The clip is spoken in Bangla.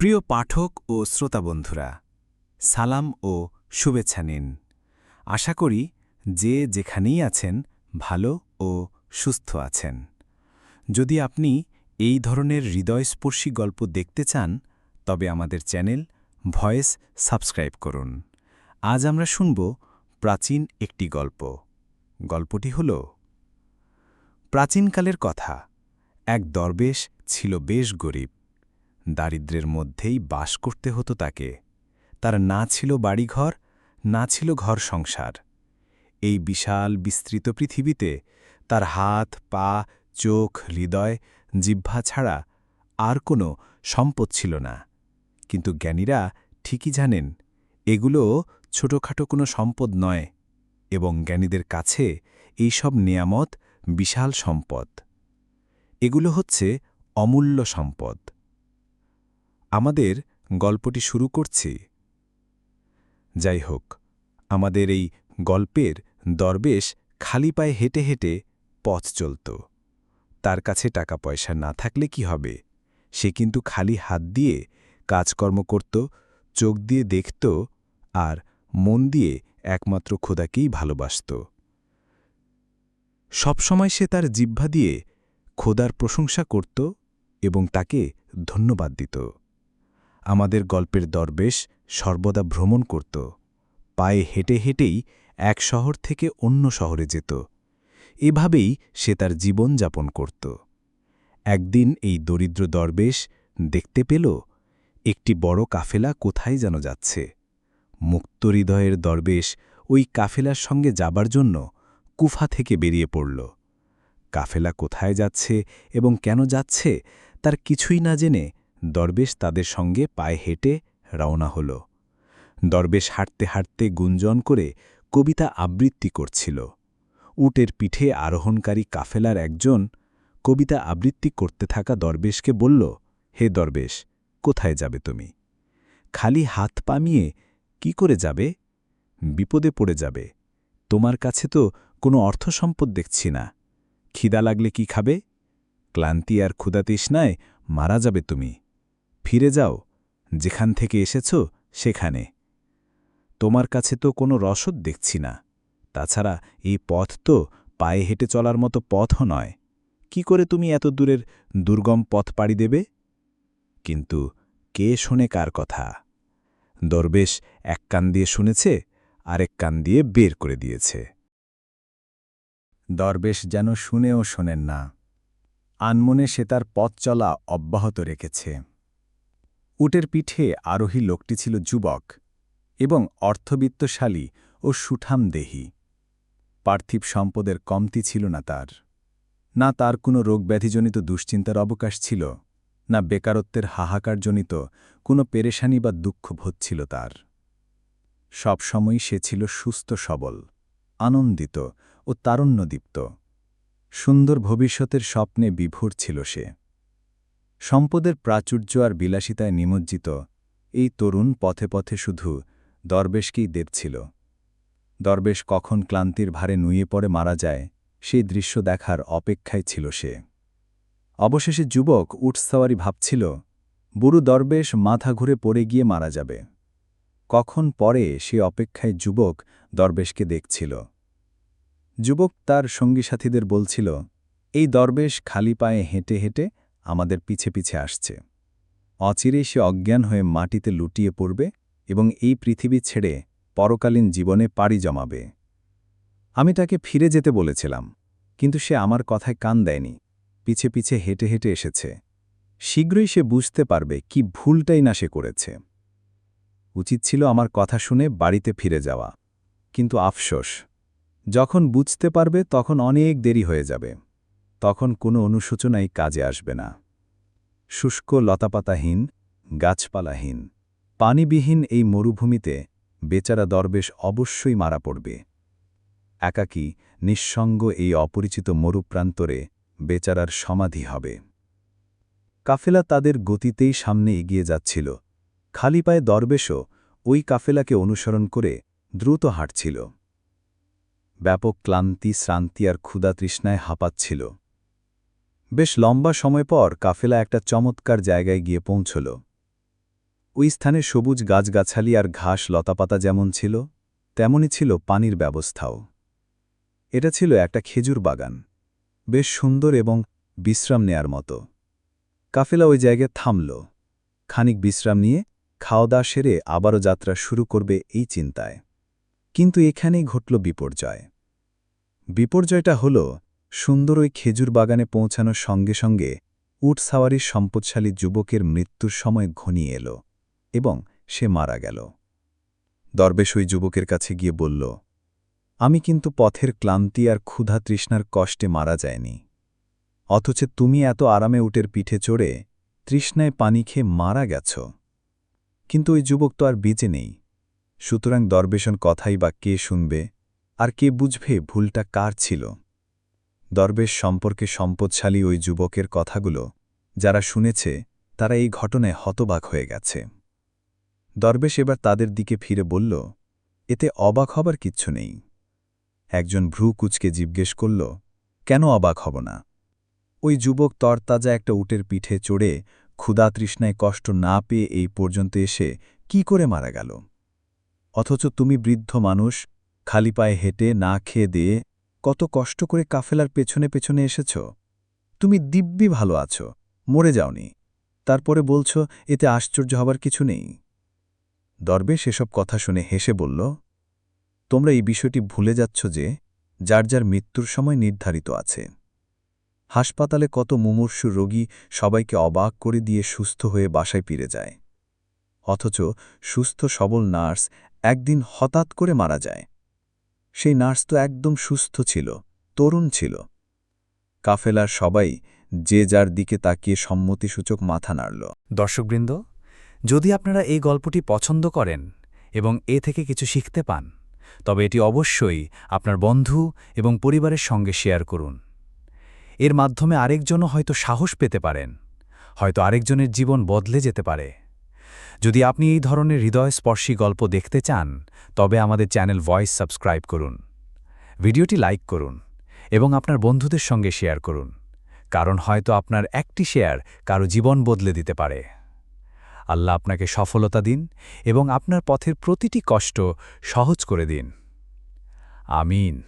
প্রিয় পাঠক ও শ্রোতা বন্ধুরা, সালাম ও শুভেচ্ছা নিন। আশা করি যে যেখানেই আছেন ভালো ও সুস্থ আছেন। যদি আপনি এই ধরনের হৃদয়স্পর্শী গল্প দেখতে চান, তবে আমাদের চ্যানেল ভয়েস সাবস্ক্রাইব করুন। আজ আমরা শুনব প্রাচীন একটি গল্প। গল্পটি হল, প্রাচীনকালের কথা। এক দরবেশ ছিল বেশ গরিব। দারিদ্র্যের মধ্যেই বাস করতে হতো তাকে। তার না ছিল বাড়িঘর, না ছিল ঘর সংসার। এই বিশাল বিস্তৃত পৃথিবীতে তার হাত, পা, চোখ, হৃদয়, জিহ্বা ছাড়া আর কোনো সম্পদ ছিল না। কিন্তু জ্ঞানীরা ঠিকই জানেন, এগুলো ছোটখাটো কোনো সম্পদ নয় এবং জ্ঞানীদের কাছে এই সব নিয়ামত বিশাল সম্পদ। এগুলো হচ্ছে অমূল্য সম্পদ। আমাদের গল্পটি শুরু করছি। যাই হোক আমাদের এই গল্পের দরবেশ খালি পায়ে হেঁটে হেঁটে পথ চলত। তার কাছে টাকা পয়সা না থাকলে কি হবে? সে কিন্তু খালি হাত দিয়ে কাজকর্ম করত, চোখ দিয়ে দেখত আর মন দিয়ে একমাত্র খোদাকেই ভালোবাসত। সবসময় সে তার জিহ্বা দিয়ে খোদার প্রশংসা করত এবং তাকে ধন্যবাদ দিত। আমাদের গল্পের দরবেশ সর্বদা ভ্রমণ করত। পায়ে হেঁটে হেঁটেই এক শহর থেকে অন্য শহরে যেত। এভাবেই সে তার জীবন যাপন করত। একদিন এই দরিদ্র দরবেশ দেখতে পেল, একটি বড় কাফেলা কোথায় যেন যাচ্ছে। মুক্ত হৃদয়ের দরবেশ ওই কাফেলার সঙ্গে যাবার জন্য কুফা থেকে বেরিয়ে পড়ল। কাফেলা কোথায় যাচ্ছে এবং কেন যাচ্ছে তার কিছুই না জেনে দরবেশ তাদের সঙ্গে পায়ে হেঁটে রওনা হল। দরবেশ হাঁটতে হাঁটতে গুঞ্জন করে কবিতা আবৃত্তি করছিল। উটের পিঠে আরোহণকারী কাফেলার একজন কবিতা আবৃত্তি করতে থাকা দরবেশকে বলল, হে দরবেশ, কোথায় যাবে তুমি? খালি হাত পামিয়ে কি করে যাবে? বিপদে পড়ে যাবে। তোমার কাছে তো কোনো অর্থ সম্পদ দেখছি না। খিদা লাগলে কি খাবে? ক্লান্তি আর ক্ষুদাতৃষ্ণায় মারা যাবে তুমি। ফিরে যাও, যেখান থেকে এসেছ সেখানে। তোমার কাছে তো কোনো রসদ দেখছি না। তাছাড়া এই পথ তো পায়ে হেঁটে চলার মতো পথও নয়। কি করে তুমি এত দূরের দুর্গম পথ পাড়ি দেবে? কিন্তু কে শোনে কার কথা? দরবেশ এক কান দিয়ে শুনেছে, আরেক কান দিয়ে বের করে দিয়েছে। দরবেশ যেন শুনেও শোনেন না। আনমনে সে তার পথ চলা অব্যাহত রেখেছে। উটের পিঠে আরোহী লোকটি ছিল যুবক এবং অর্থবিত্তশালী ও সুঠাম দেহী পার্থিব সম্পদের কমতি ছিল না তার। না তার কোনো রোগব্যাধিজনিত দুশ্চিন্তার অবকাশ ছিল, না বেকারত্বের হাহাকারজনিত কোনো পেরেশানি বা দুঃখবোধ ছিল তার। সবসময় সে ছিল সুস্থ, সবল, আনন্দিত ও তারণ্যদীপ্ত। সুন্দর ভবিষ্যতের স্বপ্নে বিভোর ছিল সে। সম্পদের প্রাচুর্য আর বিলাসিতায় নিমজ্জিত এই তরুণ পথে পথে শুধু দরবেশকেই দেখছিল দরবেশ কখন ক্লান্তির ভারে নুয়ে পড়ে মারা যায়, সেই দৃশ্য দেখার অপেক্ষায় ছিল সে। অবশেষে যুবক উঠসাওয়ারি ভাবছিল, বুড়ো দরবেশ মাথা ঘুরে পড়ে গিয়ে মারা যাবে। কখন পরে সে অপেক্ষায় যুবক দরবেশকে দেখছিল। যুবক তার সঙ্গী সাথীদের বলছিল, এই দরবেশ খালি পায়ে হেঁটে হেঁটে আমাদের পিছে পিছে আসছে। অচিরেই সে অজ্ঞান হয়ে মাটিতে লুটিয়ে পড়বে এবং এই পৃথিবী ছেড়ে পরকালীন জীবনে পাড়ি জমাবে। আমি তাকে ফিরে যেতে বলেছিলাম, কিন্তু সে আমার কথায় কান দেয়নি, পিছে পিছে হেঁটে হেঁটে এসেছে। শীঘ্রই সে বুঝতে পারবে কি ভুলটাই না সে করেছে। উচিত ছিল আমার কথা শুনে বাড়িতে ফিরে যাওয়া, কিন্তু আফসোস, যখন বুঝতে পারবে তখন অনেক দেরি হয়ে যাবে। তখন কোনো অনুশোচনাই কাজে আসবে না। শুষ্ক লতাপাতাহীন, গাছপালাহীন, পানিবিহীন এই মরুভূমিতে বেচারা দরবেশ অবশ্যই মারা পড়বে। একাকী, নিঃসঙ্গ এই অপরিচিত মরুপ্রান্তরে বেচারার সমাধি হবে। কাফেলা তাদের গতিতেই সামনে এগিয়ে যাচ্ছিল। খালি পায়ে দরবেশও ওই কাফেলাকে অনুসরণ করে দ্রুত হাঁটছিল। ব্যাপক ক্লান্তি, শ্রান্তি আর ক্ষুদা তৃষ্ণায় হাঁপাচ্ছিল। বেশ লম্বা সময় পর কাফেলা একটা চমৎকার জায়গায় গিয়ে পৌঁছল। ওই স্থানে সবুজ গাছগাছালি আর ঘাস লতাপাতা যেমন ছিল, তেমনই ছিল পানির ব্যবস্থাও। এটা ছিল একটা খেজুর বাগান। বেশ সুন্দর এবং বিশ্রাম নেয়ার মতো। কাফেলা ওই জায়গায় থামল। খানিক বিশ্রাম নিয়ে খাওয়া দাওয়া সেরে আবারও যাত্রা শুরু করবে এই চিন্তায়। কিন্তু এখানেই ঘটল বিপর্যয়। বিপর্যয়টা হল সুন্দর ওই খেজুর বাগানে পৌঁছানোর সঙ্গে সঙ্গে উট সাওয়ারির সম্পদশালী যুবকের মৃত্যুর সময় ঘনিয়ে এলো এবং সে মারা গেল। দরবেশ ওই যুবকের কাছে গিয়ে বলল, আমি কিন্তু পথের ক্লান্তি আর ক্ষুধা তৃষ্ণার কষ্টে মারা যায়নি অথচ তুমি এত আরামে উটের পিঠে চড়ে তৃষ্ণায় পানি খেয়ে মারা গেছ। কিন্তু ওই যুবক তো আর বেঁচে নেই। সুতরাং দরবেশন কথাই বা কে শুনবে আর কে বুঝবে ভুলটা কার ছিল? দরবেশ সম্পর্কে সম্পদশালী ওই যুবকের কথাগুলো, যারা শুনেছে, তারা এই ঘটনায় হতবাক হয়ে গেছে। দরবেশ এবার তাদের দিকে ফিরে বলল, এতে অবাক হবার কিচ্ছু নেই। একজন ভ্রু কুচকে জিজ্ঞেস করল, কেন অবাক হব না? ওই যুবক তরতাজা একটা উটের পিঠে চড়ে ক্ষুধা তৃষ্ণায় কষ্ট না পেয়ে এই পর্যন্ত এসে কি করে মারা গেল? অথচ তুমি বৃদ্ধ মানুষ, খালি পায়ে হেঁটে না খেয়ে দিয়ে কত কষ্ট করে কাফেলার পেছনে পেছনে এসেছ। তুমি দিব্যি ভালো আছো, মরে যাওনি। তারপরে বলছ, এতে আশ্চর্য হবার কিছু নেই। দরবেশ এসব কথা শুনে হেসে বলল, তোমরা এই বিষয়টি ভুলে যাচ্ছ যে, যার যার মৃত্যুর সময় নির্ধারিত আছে। হাসপাতালে কত মুমূর্ষু রোগী সবাইকে অবাক করে দিয়ে সুস্থ হয়ে বাসায় ফিরে যায়। অথচ সুস্থ সবল নার্স একদিন হঠাৎ করে মারা যায়। সেই নার্স তো একদম সুস্থ ছিল, তরুণ ছিল। কাফেলার সবাই যে যার দিকে তাকিয়ে সম্মতিসূচক মাথা নাড়ল। দর্শকবৃন্দ, যদি আপনারা এই গল্পটি পছন্দ করেন এবং এ থেকে কিছু শিখতে পান, তবে এটি অবশ্যই আপনার বন্ধু এবং পরিবারের সঙ্গে শেয়ার করুন। এর মাধ্যমে আরেকজনও হয়তো সাহস পেতে পারেন, হয়তো আরেকজনের জীবন বদলে যেতে পারে। যদি আপনি এই ধরনের হৃদয়স্পর্শী গল্প দেখতে চান, তবে আমাদের চ্যানেল ভয়েস সাবস্ক্রাইব করুন, ভিডিওটি লাইক করুন এবং আপনার বন্ধুদের সঙ্গে শেয়ার করুন, কারণ হয়তো আপনার একটি শেয়ার কারও জীবন বদলে দিতে পারে। আল্লাহ আপনাকে সফলতা দিন এবং আপনার পথের প্রতিটি কষ্ট সহজ করে দিন। আমিন।